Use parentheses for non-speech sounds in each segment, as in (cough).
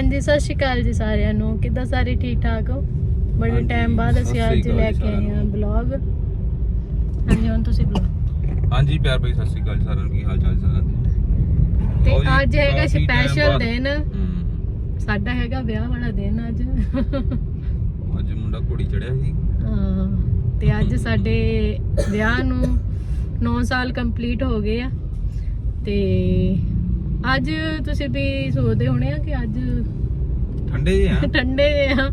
ਹਾਂਜੀ ਸਤਿ ਸ਼੍ਰੀ ਅਕਾਲ ਜੀ ਸਾਰਿਆਂ ਨੂੰ। ਕਿੱਦਾਂ ਸਾਰੇ ਠੀਕ ਠਾਕ ਹੋ? ਬੜੇ ਹਾਂਜੀ, ਟਾਈਮ ਬਾਅਦ ਅਸੀਂ ਅੱਜ ਲੈ ਕੇ ਆਏ ਸਾਰਿਆਂ ਹਾਂ ਬਲੌਗ ਹਾਂਜੀ ਹੁਣ ਤੁਸੀਂ ਬਲੌਗ ਹਾਂਜੀ ਪਿਆਰ ਭਾਈ ਸਤਿ ਸ਼੍ਰੀ ਅਕਾਲ ਜੀ ਸਾਰਿਆਂ ਨੂੰ। ਕੀ ਹਾਲ ਚਾਲ ਜੀ ਸਾਰਿਆਂ ਦੇ? ਤੇ ਲਓ ਜੀ, ਅੱਜ ਹੈਗਾ ਕਾਫੀ time ਸਪੈਸ਼ਲ ਬਾਅਦ। ਦਿਨ ਹਮ, ਸਾਡਾ ਹੈਗਾ ਵਿਆਹ ਵਾਲਾ ਦਿਨ ਅੱਜ। ਅੱਜ ਮੁੰਡਾ ਕੁੜੀ ਚੜਿਆ ਸੀ। ਹਾਂ, ਤੇ ਅੱਜ ਸਾਡੇ ਵਿਆਹ ਨੂੰ 9 ਸਾਲ ਕੰਪਲੀਟ ਹੋ ਗਏ ਆ। ਤੇ ਅੱਜ ਤੁਸੀਂ ਵੀ ਸੋਚਦੇ ਹੋਣੇ ਆ ਕਿ ਅੱਜ ਠੰਡੇ ਜਿਹੇ ਆ। (laughs) ਠੰਡੇ ਜਿਹੇ ਆ।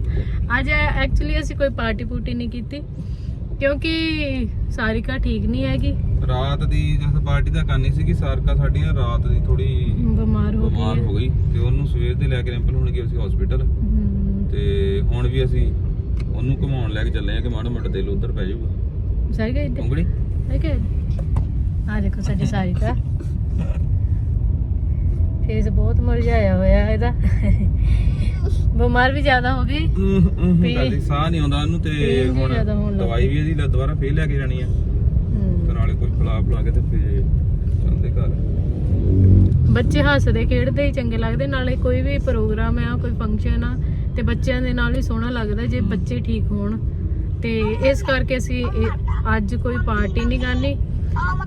ਅੱਜ ਐਕਚੁਅਲੀ ਅਸੀਂ ਕੋਈ ਪਾਰਟੀ ਪੂਟੀ ਨਹੀਂ ਕੀਤੀ ਕਿਉਂਕਿ ਸਾਰਿਕਾ ਠੀਕ ਨਹੀਂ ਹੈਗੀ। ਰਾਤ ਦੀ ਜਦ ਪਾਰਟੀ ਤਾਂ ਕਰਨੀ ਸੀ ਕਿ ਸਾਰਕਾ ਸਾਡੀਆਂ ਰਾਤ ਦੀ ਥੋੜੀ ਬਿਮਾਰ ਹੋ ਬਿਮਾਰ ਗਈ ਹੋ। ਗਈ ਤੇ ਉਹਨੂੰ ਸਵੇਰ ਦੇ ਲੈ ਕੇ ਰੈਂਪਲ ਹੁਣ ਗਏ ਸੀ ਹਸਪੀਟਲ ਤੇ ਹੁਣ ਵੀ ਅਸੀਂ ਉਹਨੂੰ ਘੁਮਾਉਣ ਲੈ ਕੇ ਚੱਲੇ ਆ ਕਿ ਮਾੜਾ ਮੋਟਾ ਦਿਲ ਉਧਰ ਪੈ ਜਾਊਗਾ। ਸਾਰਿਕਾ ਇੱਧਰ। ਉਂਗੜੀ ਓਕੇ ਆ ਦੇਖੋ ਸਾਡੀ ਸਾਰਿਕਾ। ਫੇਸ ਬਹੁਤ ਮੁਰਝਾਇਆ ਹੋਇਆ ਇਹਦਾ। ਬਿਮਾਰ ਵੀ ਜ਼ਿਆਦਾ ਹੋ ਗਈ। ਕਦੀ ਸਾਹ ਨਹੀਂ ਆਉਂਦਾ ਉਹਨੂੰ ਤੇ ਹੁਣ ਦਵਾਈ ਵੀ ਇਹਦੀ ਦੁਬਾਰਾ ਫੇਰ ਲੈ ਕੇ ਜਾਣੀ ਆ। ਨਾਲੇ ਕੁਝ ਖਿਲਾ ਪਿਲਾ ਕੇ ਤੇ ਫੇਰ ਚੱਲਦੇ ਘਰ। ਬੱਚੇ ਹੱਸਦੇ ਖੇਡਦੇ ਹੀ ਚੰਗੇ ਲੱਗਦੇ ਨਾਲੇ ਕੋਈ ਵੀ ਪ੍ਰੋਗਰਾਮ ਆ ਕੋਈ ਫੰਕਸ਼ਨ ਆ ਤੇ ਬੱਚਿਆਂ ਦੇ ਨਾਲ ਹੀ ਸੋਹਣਾ ਲੱਗਦਾ ਜੇ ਬੱਚੇ ਠੀਕ ਹੋਣ। ਤੇ ਇਸ ਕਰਕੇ ਅਸੀਂ ਅੱਜ ਕੋਈ ਪਾਰਟੀ ਨਹੀਂ ਕਰਨੀ।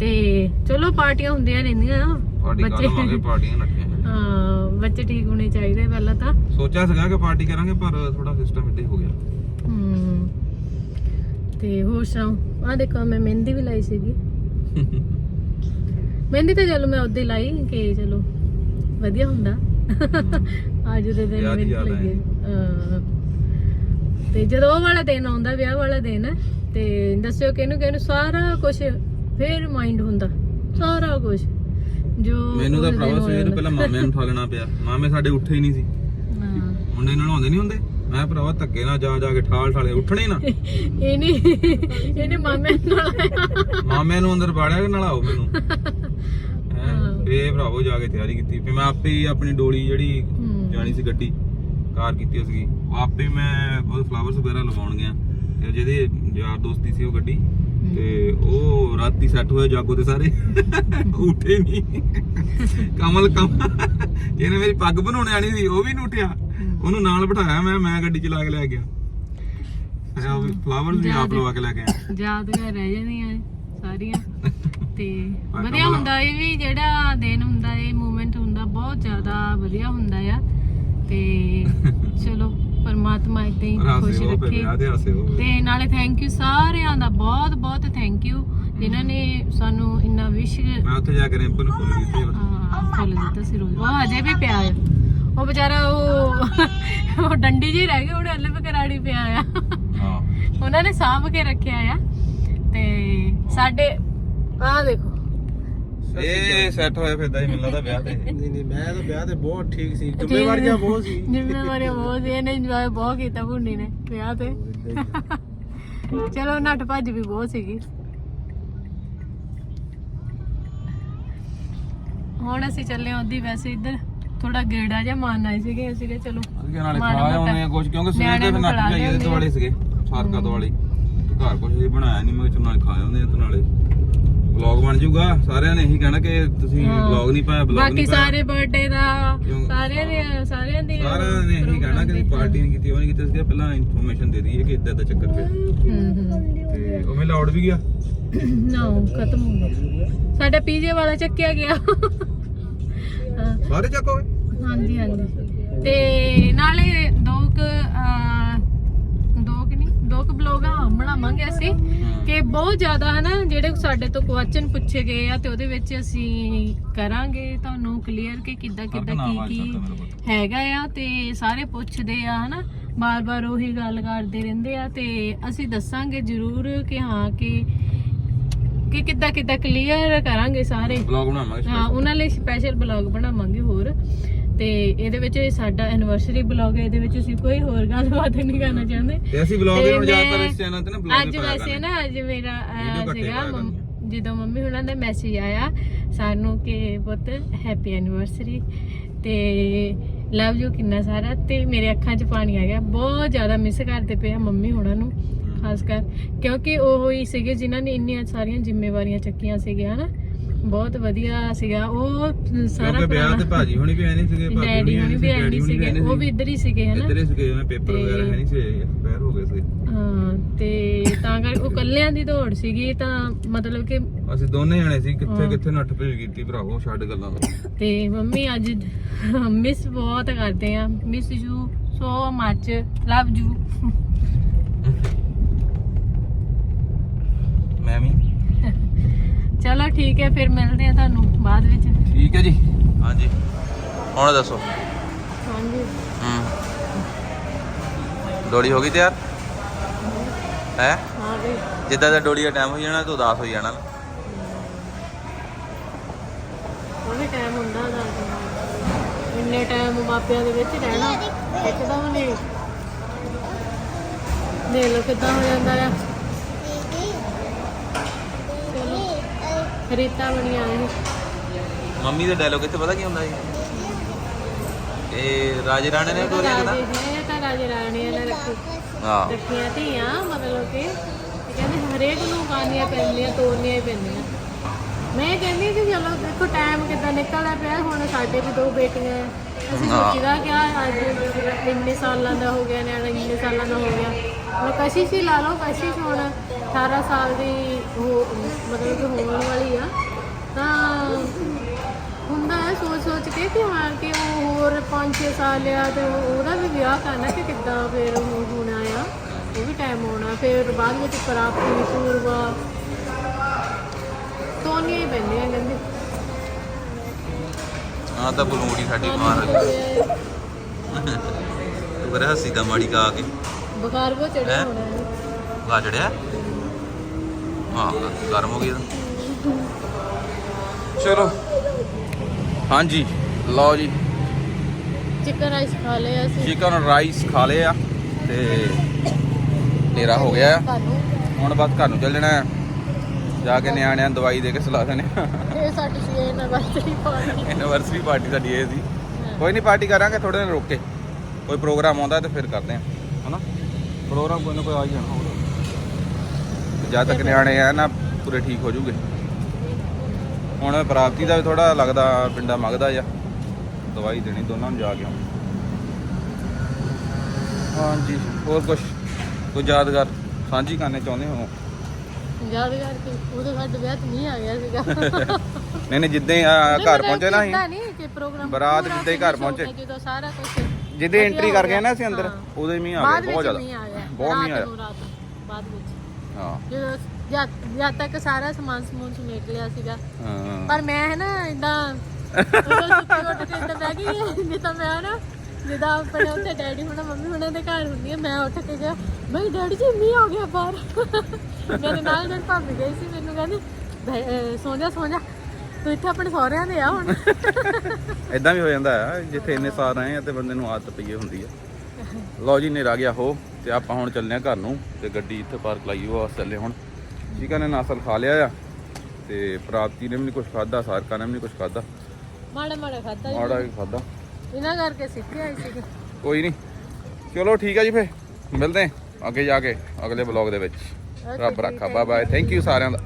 ਤੇ ਚਲੋ ਪਾਰਟੀਆਂ ਹੁੰਦੀਆਂ ਰਹਿੰਦੀਆਂ। ਲਵਾਂਗੇ ਪਾਰਟੀਆਂ ਬੱਚੇ ਠੀਕ ਹੋਣੇ ਚਾਹੀਦੇ ਪਹਿਲਾਂ ਤਾਂ। ਸੋਚਿਆ ਸੀਗਾ ਕਿ ਪਾਰਟੀ ਕਰਾਂਗੇ ਪਰ ਥੋੜਾ ਸਿਸਟਮ ਇੱਦਾਂ ਹੀ ਹੋ ਗਿਆ। ਹਮ, ਤੇ ਹੋਰ ਸੁਣਾਓ? ਆ ਦੇਖੋ ਮੈਂ ਮਹਿੰਦੀ ਵੀ ਲਾਈ ਸੀਗੀ। ਮਹਿੰਦੀ ਤਾਂ ਚਲੋ ਮੈਂ ਉਦੋਂ ਹੀ ਲਾਈ ਕਿ ਚਲੋ ਵਧੀਆ ਹੁੰਦਾ। ਅੱਜ ਦੇ ਦਿਨ ਮਹਿੰਦੀ ਯਾਦ ਆਏ। ਲੱਗੀ। ਹਾਂ। ਤੇ ਜਦੋਂ ਉਹ ਵਾਲਾ ਦਿਨ ਆਉਂਦਾ ਵਿਆਹ ਵਾਲਾ ਦਿਨ ਤੇ ਦੱਸਿਓ ਕਿਹਨੂੰ ਕਿਹਨੂੰ ਸਾਰਾ ਕੁਝ ਫੇਰ ਮਾਈਂਡ ਹੁੰਦਾ। ਸਾਰਾ ਕੁਝ ਜੋ ਮੈਨੂੰ ਤਾਂ ਭਰਾਵਾ ਸਵੇਰ ਨੂੰ ਪਹਿਲਾਂ ਮਾਮੇ ਨੂੰ ਠਾਲਣਾ ਪਿਆ। ਮਾਮੇ ਸਾਡੇ ਉੱਠੇ ਹੀ ਨਹੀਂ ਸੀ। ਹਾਂ। ਮੁੰਡੇ ਨਾਲ ਆਉਂਦੇ ਨਹੀਂ ਹੁੰਦੇ? ਮੈਂ ਭਰਾਵਾ ਧੱਕੇ ਨਾਲ ਜਾ ਜਾ ਕੇ ਠਾਲ ਠਾਲੇ ਉੱਠਣੇ ਨਾ। (laughs) ਇਹ ਨਹੀਂ ਇਹਨੇ ਮਾਮੇ ਨਾਲ ਆਇਆ ਮਾਮੇ ਨੂੰ ਅੰਦਰ ਬਾੜਿਆ ਕਿ ਨਾਲ ਆਓ ਮੈਨੂੰ? (laughs) ਹਾਂ। ਫੇਰ ਭਰਾਵੋ ਜਾ ਕੇ ਤਿਆਰੀ ਕੀਤੀ। ਫਿਰ ਮੈਂ ਆਪੇ ਹੀ ਆਪਣੀ ਡੋਲੀ ਜਿਹੜੀ। ਜਾਣੀ ਸੀ ਗੱਡੀ ਕਾਰ ਕੀਤੀ ਸੀਗੀ ਉਹ ਆਪੇ ਮੈਂ ਉਹ ਫਲਾਵਰਸ ਵਗੈਰਾ ਲਵਾਉਣ ਗਿਆ। ਤੇ ਜਿਹਦੇ ਯਾਰ ਦੋਸਤੀ ਸੀ ਉਹ ਗੱਡੀ। ਤੇ ਉਹ ਰਾਤੀ ਸੈੱਟ ਹੋਏ ਜਾਗੋ ਤੇ ਸਾਰੇ। (laughs) ਉੱਠੇ ਨਹੀਂ ਕਮਲ ਕਮ ਜਿਹਨੇ ਮੇਰੀ ਪੱਗ ਬਣਾਉਣ ਆਣੀ ਸੀ ਉਹ ਵੀ ਨਹੀਂ ਉੱਠਿਆ। ਉਹਨੂੰ ਨਾਲ ਬਿਠਾਇਆ ਮੈਂ ਮੈਂ ਗੱਡੀ ਚਲਾ ਕੇ ਲੈ ਗਿਆ। ਅੱਛਾ ਉਹ ਫਲਾਵਰਸ ਵੀ ਆਪ ਲਵਾ ਕੇ ਲੈ ਕੇ ਆਇਆ ਯਾਦਗਾਰ ਰਹਿ ਜਾਂਦੀਆਂ ਸਾਰੀਆਂ। ਤੇ (laughs) ਵਧੀਆ ਕਮਲ- ਹੁੰਦਾ ਇਹ ਵੀ ਜਿਹੜਾ ਦਿਨ ਹੁੰਦਾ ਇਹ ਮੂਮੈਂਟ ਹੁੰਦਾ ਬਹੁਤ ਜ਼ਿਆਦਾ ਵਧੀਆ ਹੁੰਦਾ ਆ। ਤੇ (laughs) ਚਲੋ। ਪਰਮਾਤਮਾ ਇਦਾਂ ਹੀ ਖੁਸ਼ ਉਹ ਰੱਖੇ। ਤੇ ਹਾਸੇ ਉਹ ਤੇ ਨਾਲੇ ਥੈਂਕ ਯੂ ਸਾਰਿਆਂ ਦਾ ਬਹੁਤ ਬਹੁਤ ਥੈਂਕ ਯੂ ਜਿਨ੍ਹਾਂ ਨੇ ਸਾਨੂੰ ਇੰਨਾ ਵਿਸ਼ ਮੈਂ ਉੱਥੇ ਜਾ ਕੇ ਰਿੰਪਲ ਨੂੰ ਫੁੱਲ ਦਿੱਤੇ। ਫੁੱਲ ਦਿੱਤਾ ਸੀ ਰੋਜ਼। ਉਹ ਹਜੇ ਵੀ ਪਿਆ ਆ। ਉਹ ਵਿਚਾਰਾ ਉਹ (laughs) ਉਹ ਡੰਡੀ ਜੀ ਰਹਿ ਗਈ ਉਹਨੇ ਅੱਲੇ ਬਕਰਾੜੀ ਪਿਆ ਆ। ਹਾਂ। ਉਹਨਾਂ ਨੇ ਸਾਂਭ ਕੇ ਰੱਖਿਆ ਆ। ਤੇ ਸਾਡੇ ਆਹ ਦੇਖੋ। ਇਹ ਸੈੱਟ ਹੋਇਆ ਫਿਰਦਾ ਸੀ ਮੈਨੂੰ ਲੱਗਦਾ ਵਿਆਹ ਤੇ। ਨਹੀਂ ਨਹੀਂ ਮੈਂ ਤਾਂ ਵਿਆਹ ਤੇ ਬਹੁਤ ਠੀਕ ਸੀ। ਜ਼ਿੰਮੇਵਾਰੀਆਂ ਬਹੁਤ ਸੀ। ਜ਼ਿੰਮੇਵਾਰੀਆਂ ਬਹੁਤ ਸੀ ਇਹਨੇ ਇੰਜੋਏ ਬਹੁਤ ਕੀਤਾ ਭੁੰਡੀ ਨੇ ਵਿਆਹ ਤੇ। ਚਲੋ ਨੱਠ ਭੱਜ ਵੀ ਬਹੁਤ ਸੀਗੀ। ਹੁਣ ਅਸੀਂ ਚੱਲੇ ਆਂ ਉਹਦੀ ਵੈਸੇ ਇੱਧਰ। ਥੋੜਾ ਗੇੜਾ ਜਿਹਾ ਮਾਰਨ ਆਏ ਸੀਗੇ ਅਸੀਂ ਕਿਹਾ ਚਲੋ ਅੱਗੇ ਨਾਲੇ ਖਾ ਆਉਣੇ ਆ ਕੁਝ ਕਿਉਂਕਿ ਸਵੇਰ ਦੇ ਨੂੰ ਨੱਟ ਖਿਲਾ ਜਾਈਏ ਵਾਲੇ ਸੀਗੇ ਸਾਰਕਾ ਤੇ ਘਰ ਕੁਝ ਇਹ ਬਣਾਇਆ ਨਹੀਂ ਮੈਂ ਚੱਲ ਨਾਲੇ ਖਾ ਆਉਂਦੇ ਆ ਤੇ ਨਾਲੇ। ਵਲੌਗ ਬਣ ਜਾਊਗਾ। ਸਾਰਿਆਂ ਨੇ ਇਹੀ ਕਹਿਣਾ ਕਿ ਤੁਸੀਂ ਹਾਂ। ਵਲੌਗ ਨਹੀਂ ਪਾਇਆ ਵਲੌਗ ਬਾਕੀ ਨਹੀਂ ਪਾਇਆ। ਸਾਰੇ ਬਰਥਡੇ ਦਾ ਕਿਉਂ? ਸਾਰਿਆਂ ਦੇ ਸਾਰਿਆਂ ਦੇ ਸਾਰਿਆਂ ਨੇ ਇਹੀ ਕਹਿਣਾ ਕਿ ਪਾਰਟੀ ਨਹੀਂ ਕੀਤੀ ਉਹ ਨਹੀਂ ਕੀਤੀ ਸੀ ਪਹਿਲਾਂ ਇਨਫੋਰਮੇਸ਼ਨ ਦੇ ਦਈਏ ਕਿ ਇਦਾਂ ਦਾ ਚੱਕਰ ਪਿਆ। ਹੂੰ ਹੂੰ ਤੇ ਉਹ ਮੇ ਲਾਉਡ ਵੀ ਗਿਆ? ਨਾ ਖਤਮ ਹੋ ਗਿਆ। ਸਾਡਾ ਪੀਜੇ ਵਾਲਾ ਚੱਕਿਆ ਗਿਆ। ਹਾਂ, ਸਾਰੇ ਚੱਕ ਹਾਂਜੀ ਹਾਂਜੀ। ਤੇ ਨਾਲੇ ਦੋ ਕੁ ਅਹ, ਦੋ ਕਿ ਨਹੀਂ ਦੋ ਕੁ ਬਲੌਗਾਂ ਬਣਾਵਾਂਗੇ ਅਸੀਂ। ਕਿ ਬਹੁਤ ਜ਼ਿਆਦਾ ਹਨਾ ਜਿਹੜੇ ਸਾਡੇ ਤੋਂ ਕੁਐਸਚਨ ਪੁੱਛੇ ਗਏ ਆ ਤੇ ਉਹਦੇ ਵਿੱਚ ਅਸੀਂ ਕਰਾਂਗੇ ਤੁਹਾਨੂੰ ਕਲੀਅਰ ਕਿ ਕਿੱਦਾਂ ਕਿੱਦਾਂ ਕੀ ਕੀ ਹੈਗਾ ਆ ਤੇ ਸਾਰੇ ਪੁੱਛਦੇ ਆ ਹਨਾ ਬਾਰ-ਬਾਰ ਉਹੀ ਗੱਲ ਕਰਦੇ ਰਹਿੰਦੇ ਆ ਤੇ ਅਸੀਂ ਦੱਸਾਂਗੇ ਜ਼ਰੂਰ ਕਿ ਹਾਂ ਕਿ ਕਿ ਕਿੱਦਾਂ ਕਿੱਦਾਂ ਕਲੀਅਰ ਕਰਾਂਗੇ ਸਾਰੇ। ਵਲੌਗ ਬਣਾਵਾਂਗੇ ਹਾਂ। ਉਹਨਾਂ ਲਈ ਸਪੈਸ਼ਲ ਬਲੌਗ ਬਣਾਵਾਂਗੇ ਹੋਰ। ਤੇ ਇਹਦੇ ਵਿੱਚ ਸਾਡਾ ਐਨੀਵਰਸਰੀ ਬਲੌਗ ਹੈ ਇਹਦੇ ਵਿੱਚ ਅਸੀਂ ਕੋਈ ਹੋਰ ਗੱਲਬਾਤ ਨਹੀਂ ਕਰਨਾ ਚਾਹੁੰਦੇ। ਤੇ ਅਸੀਂ ਵਲੌਗ ਤੇ ਹੁਣ ਜ਼ਿਆਦਾਤਰ ਮੈਂ- ਇਸ ਚੈਨਲ ਤੇ ਨਾ ਵਲੌਗ ਅੱਜ ਵੈਸੇ ਨਾ ਅੱਜ ਮੇਰਾ Video ਘੱਟੇ ਸੀਗਾ ਪਾਇਆ ਮੰਮ-। ਜਦੋਂ ਮੰਮੀ ਹੁਣਾਂ ਦਾ ਮੈਸੇਜ ਆਇਆ ਸਾਨੂੰ ਕਿ ਪੁੱਤ ਹੈਪੀ ਐਨੀਵਰਸਰੀ ਤੇ ਲਵ ਯੂ ਕਿੰਨਾ ਸਾਰਾ। ਤੇ ਮੇਰੇ ਅੱਖਾਂ 'ਚ ਪਾਣੀ ਆ ਗਿਆ। ਬਹੁਤ ਜ਼ਿਆਦਾ ਮਿਸ ਕਰਦੇ ਪਏ ਆ ਮੰਮੀ ਹੁਣਾਂ ਨੂੰ ਖਾਸ ਕਰ। ਕਿਉਂਕਿ ਉਹ ਹੀ ਸੀਗੇ ਜਿਨ੍ਹਾਂ ਨੇ ਇੰਨੀਆਂ ਸਾਰੀਆਂ ਜ਼ਿੰਮੇਵਾਰੀਆਂ ਚੱਕੀਆਂ ਸੀਗੀਆਂ ਹਨਾ? ਬਹੁਤ ਵਧੀਆ ਸੀਗਾ। ਉਹ ਸਾਰਾ ਕਿਉਂਕਿ ਵਿਆਹ ਤੇ ਭਾਜੀ ਹੁਣੀ ਵੀ ਐ ਨਹੀਂ ਸੀਗੇ ਭਾਬੀ ਡੈਡੀ ਹੁਣੀ ਵੀ ਐ ਨਹੀਂ ਸੀਗੇ। ਉਹ ਵੀ ਇੱਧਰ ਹੀ ਸੀਗੇ ਹਨਾ ਇੱਧਰ ਹੀ ਸੀਗੇ ਮੈਂ ਪੇਪਰ ਤੇ- ਵਗੈਰਾ ਹੈ ਨਹੀਂ ਸੀ ਐਕਸਪਾਇਰ ਹੋ ਗਏ ਸੀ। ਹਾਂ ਤੇ ਤਾਂ ਕਰਕੇ ਉਹ ਕੱਲਿਆਂ ਦੀ ਦੌੜ ਸੀਗੀ ਤਾਂ ਮਤਲਬ ਕਿ ਅਸੀਂ ਦੋਨੇ ਜਣੇ ਸੀ ਕਿੱਥੇ। ਕਿੱਥੇ ਨੱਠ ਭੇਜ ਕੀਤੀ ਭਰਾਵੋ ਛੱਡ ਗੱਲਾਂ ਤੇ ਮੰਮੀ ਅੱਜ (laughs) ਮਿਸ ਬਹੁਤ ਕਰਦੇ ਆ। Miss you so much love you ਮੈਂ ਵੀ ਚਲੋ ਠੀਕ ਹੈ ਫਿਰ ਮਿਲਦੇ ਆ ਤੁਹਾਨੂੰ ਬਾਅਦ ਵਿੱਚ। ਠੀਕ ਹੈ ਜੀ। ਹਾਂਜੀ। ਹੁਣ ਦੱਸੋ। ਹਾਂਜੀ। ਹੂੰ। ਡੋਲੀ ਹੋ ਗਈ ਤਿਆਰ? ਹੈ? ਹਾਂ ਵੀ ਜਿੱਦਾਂ ਦਾ ਡੋਲੀ ਦਾ ਟਾਈਮ ਹੋ ਜਾਣਾ ਤੂੰ ਉਦਾਸ ਹੋ ਜਾਣਾ ਉਹ ਵੀ ਟਾਈਮ ਹੁੰਦਾ ਦਾ ਇੰਨੇ ਟਾਈਮ ਮਾਪਿਆਂ ਦੇ ਵਿੱਚ ਰਹਿਣਾ। ਇੱਕਦਮ ਨਹੀਂ ਦੇ ਲੋ ਕਿਦਾਂ ਹੋ ਜਾਂਦਾ ਆ? ਰੀਤਾ ਮੰਮੀ ਦਾ ਡਾਇਲੋਗ ਇੱਥੇ ਪਤਾ ਕੀ ਹੁੰਦਾ ਜੀ? ਇਹ ਰਾਜੇ ਰਾਣੇ ਨੇ ਡੋਲੀ ਕਿਦਾਂ? ਰਾਜੇ ਹੈ ਤਾਂ ਰਾਜੇ ਰਾਣੀਆਂ ਨੇ ਰੱਖੀ ਹਾਂ। ਰੱਖੀਆਂ ਧੀਆਂ ਮਤਲਬ ਕਿ ਇਹ ਕਹਿੰਦੇ ਹਰੇਕ ਨੂੰ ਕਾਨੀਆਂ ਪੈਂਦੀਆਂ ਤੋੜਨੀਆਂ ਹੀ ਪੈਂਦੀਆਂ। ਮੈਂ ਕਹਿੰਦੀ ਕਿ ਚਲੋ ਦੇਖੋ ਟਾਈਮ ਕਿੱਦਾਂ ਨਿਕਲਦਾ ਪਿਆ ਹੁਣ ਸਾਡੇ ਵੀ ਦੋ ਬੇਟੀਆਂ ਹੈ। ਅਸੀਂ ਹਾਂ। ਸੋਚੀਦਾ ਕਿ ਆਹ ਅੱਜ ਇੰਨੇ ਸਾਲਾਂ ਦਾ ਹੋ ਗਿਆ ਨਿਆਣਾ ਇੰਨੇ ਸਾਲਾਂ ਦਾ ਹੋ ਗਿਆ। ਹੁਣ ਕਸ਼ਿਸ਼ ਹੀ ਲਾ ਲਓ ਕਸ਼ਿਸ਼ ਹੁਣ 18 ਸਾਲ ਦੀ ਮਤਲਬ ਕਿ ਹੋਣ ਵਾਲੀ ਆ। ਤਾਂ ਹੁੰਦਾ ਹੈ ਸੋਚ ਸੋਚ ਕੇ ਕਿ ਹਾਂ ਕਿ ਉਹ ਹੋਰ 5-6 ਸਾਲ ਆ ਤੇ ਉਹ- ਉਹਦਾ ਵੀ ਵਿਆਹ ਕਰਨਾ ਕਿ ਕਿੱਦਾਂ ਫਿਰ ਉਹ ਹੋਣਾ ਆ ਉਹ ਵੀ ਟਾਈਮ ਆਉਣਾ। ਫਿਰ ਬਾਅਦ ਵਿੱਚ ਪ੍ਰਾਪਤੀ ਪੂਰਵਾ। ਤੋਨੀਆਂ ਹੀ ਕਹਿੰਦੇ। ਹਾਂ ਤਾਂ ਬਲੂੜੀ ਸਾਡੀ ਮਾਰ ਤੂੰ ਕਰੇ ਹੱਸੀ ਦਾ ਮਾੜੀ ਕਾ ਕੇ? ਬੁਖਾਰ ਬਹੁਤ ਚੜਿਆ ਹੈਂ? ਹੋਣਾ ਹੈ। ਗਾ ਚੜਿਆ? ਹਾਂ ਗਰਮ ਹੋ ਗਿਆ ਤਾਂ। ਚਲੋ। ਹਾਂਜੀ ਲਓ ਜੀ। ਚਿਕਨ ਰਾਈਸ ਖਾ ਲਿਆ ਅਸੀਂ। ਚਿਕਨ ਰਾਈਸ ਖਾ ਲਏ ਆ ਤੇ ਤੇਰਾ ਹੋ ਗਿਆ ਆ। ਤੁਹਾਨੂੰ। ਹੁਣ ਬਸ ਘਰ ਨੂੰ ਚੱਲ ਜਾਣਾ ਜਾ ਕੇ ਨਿਆਣਿਆਂ ਨੂੰ ਦਵਾਈ ਦੇ ਕੇ ਸਲਾ ਦੇਣੇ। ਇਹ ਸਾਡੀ ਸੀ ਇਹਨਾਂ ਵਾਸਤੇ ਹੀ ਪਾਣੀ ਐਨਵਰਸਰੀ ਪਾਰਟੀ ਸਾਡੀ ਇਹ ਸੀ। ਕੋਈ ਨਹੀਂ ਪਾਰਟੀ ਕਰਾਂਗੇ ਥੋੜੇ ਦਿਨ ਰੁਕ ਕੇ। ਕੋਈ ਪ੍ਰੋਗਰਾਮ ਆਉਂਦਾ ਤੇ ਫਿਰ ਕਰਦੇ ਆ। ਹਨਾ? ਪ੍ਰੋਗਰਾਮ ਕੋਈ ਨਾ ਕੋਈ ਆ ਹੀ ਜਾਣਾ ਹੋਰ। ਜਦ ਤੱਕ ਨਿਆਣੇ ਆ ਨਾ ਪੂਰੇ ਠੀਕ ਹੋ ਜੂਗੇ। ਹੁਣ ਪ੍ਰਾਪਤੀ ਦਾ ਵੀ ਥੋੜਾ ਲੱਗਦਾ ਪਿੰਡਾ ਮੰਗਦਾ ਜਾਂ ਦਵਾਈ ਦੇਣੀ ਦੋਨਾਂ ਨੂੰ ਜਾ ਕੇ ਹੁਣ ਹਾਂਜੀ। ਹੋਰ ਕੁਝ ਕੋਈ ਯਾਦਗਾਰ? ਸਾਂਝੀ ਕਰਨੇ ਚਾਹੁੰਦੇ ਹੋ? ਯਾਦ ਕਰਕੇ ਉਦੋਂ ਸਾਡੇ ਵਿਆਹ ਤੇ ਨਹੀਂ ਆ ਗਿਆ ਸੀਗਾ। ਨਹੀਂ ਨਹੀਂ ਜਿੱਦਾਂ ਹੀ ਆ ਘਰ ਪਹੁੰਚੇ ਨਾ ਅਸੀਂ। ਨਹੀਂ ਕਿ ਪ੍ਰੋਗਰਾਮ ਬਰਾਤ ਪੂਰਾ ਜਿੱਦਾਂ ਹੀ ਘਰ finish ਹੋ ਪਹੁੰਚੇ। ਗਿਆ, ਜਦੋਂ ਸਾਰਾ ਕੁਝ ਜਿੱਦੇ ਐਂਟਰੀ ਹੋ ਕਰ ਗਏ। ਨਾ ਅਸੀਂ ਅੰਦਰ ਹਾਂ। ਉਦੋਂ ਹੀ ਮੀਂਹ ਆ ਗਿਆ ਬਹੁਤ ਜ਼ਿਆਦਾ। ਬਹੁਤ ਮੀਂਹ ਆਇਆ ਬਾਅਦ ਵਿੱਚ। ਹਾਂ। ਜਦੋਂ ਜਦ ਜਦ ਤੱਕ ਸਾਰਾ ਸਮਾਨ ਸਮੂਨ ਸਮੇਟ ਲਿਆ ਸੀਗਾ। ਹਾਂ। ਪਰ ਮੈਂ ਹੈ ਨਾ ਇਦਾਂ ਸੁੱਤੀ ਉੱਠ ਕੇ ਇਦਾਂ ਬਹਿ ਗਈ ਨਹੀਂ ਤਾਂ ਮੈਂ ਨਾ ਜਿੱਦਾਂ ਆਪਣੇ ਉੱਥੇ ਡੈਡੀ ਹੁਣਾ ਮੰਮੀ ਹੁਣਾਂ ਦੇ ਘਰ ਹੁੰਦੀ ਆ ਮੈਂ ਉੱਠ ਕੇ ਗਿਆ ਬਈ ਡੈਡੀ ਜੀ ਮੀਂਹ ਗਿਆ ਬਾਹਰ। ਮੇਰੇ ਨਾਲ ਦੇ ਭਾਬੀ ਗਈ ਸੀ ਮੈਨੂੰ ਕਹਿੰਦੀ "ਬੈ- ਅਹ ਸੌਂ ਜਾ ਸੌਂ ਜਾ। ਤੂੰ ਇੱਥੇ ਆਪਣੇ ਸਹੁਰਿਆਂ ਦੇ ਆ ਹੁਣ। ਇਦਾਂ ਵੀ ਹੋ ਜਾਂਦਾ ਆ ਜਿੱਥੇ ਇੰਨੇ ਸਾਲ ਰਹੇ ਆ ਤੇ ਬੰਦੇ ਨੂੰ ਆਦਤ ਪਈ ਹੁੰਦੀ ਆ। ਲਓ ਜੀ ਨੇਰਾ ਗਿਆ ਹੋ ਤੇ ਆਪਾਂ ਹੁਣ ਚੱਲਦੇ ਆ ਘਰ ਨੂੰ ਤੇ ਗੱਡੀ ਇੱਥੇ ਪਾਰਕ ਲਾਈ ਉਹ ਆਸ ਚੱਲੇ ਹੁਣ। ਚੀਕਾ ਨੇ ਨਾਸਲ ਖਾ ਲਿਆ ਆ ਤੇ ਪ੍ਰਾਪਤੀ ਨੇ ਵੀ ਨਹੀਂ ਕੁਝ ਖਾਦਾ ਸਾਰਕਾ ਨੇ ਵੀ ਨਹੀਂ ਕੁਝ ਖਾਦਾ ਮਾੜਾ ਮਾੜਾ ਖਾਦਾ ਮਾੜਾ ਵੀ ਖਾਦਾ ਇਹਨਾਂ ਕਰਕੇ ਸਿੱਖਿਆ ਆਈ ਸੀ। ਕੋਈ ਨਹੀਂ ਚਲੋ ਠੀਕ ਆ ਜੀ ਫੇ ਮਿਲਦੇ ਆ ਅੱਗੇ ਜਾ ਕੇ ਅਗਲੇ ਬਲੌਗ ਦੇ ਵਿੱਚ। ਰੱਬ ਰੱਖਾ ਬਾਏ ਬਾਏ ਥੈਂਕ ਯੂ ਸਾਰਿਆਂ ਦਾ।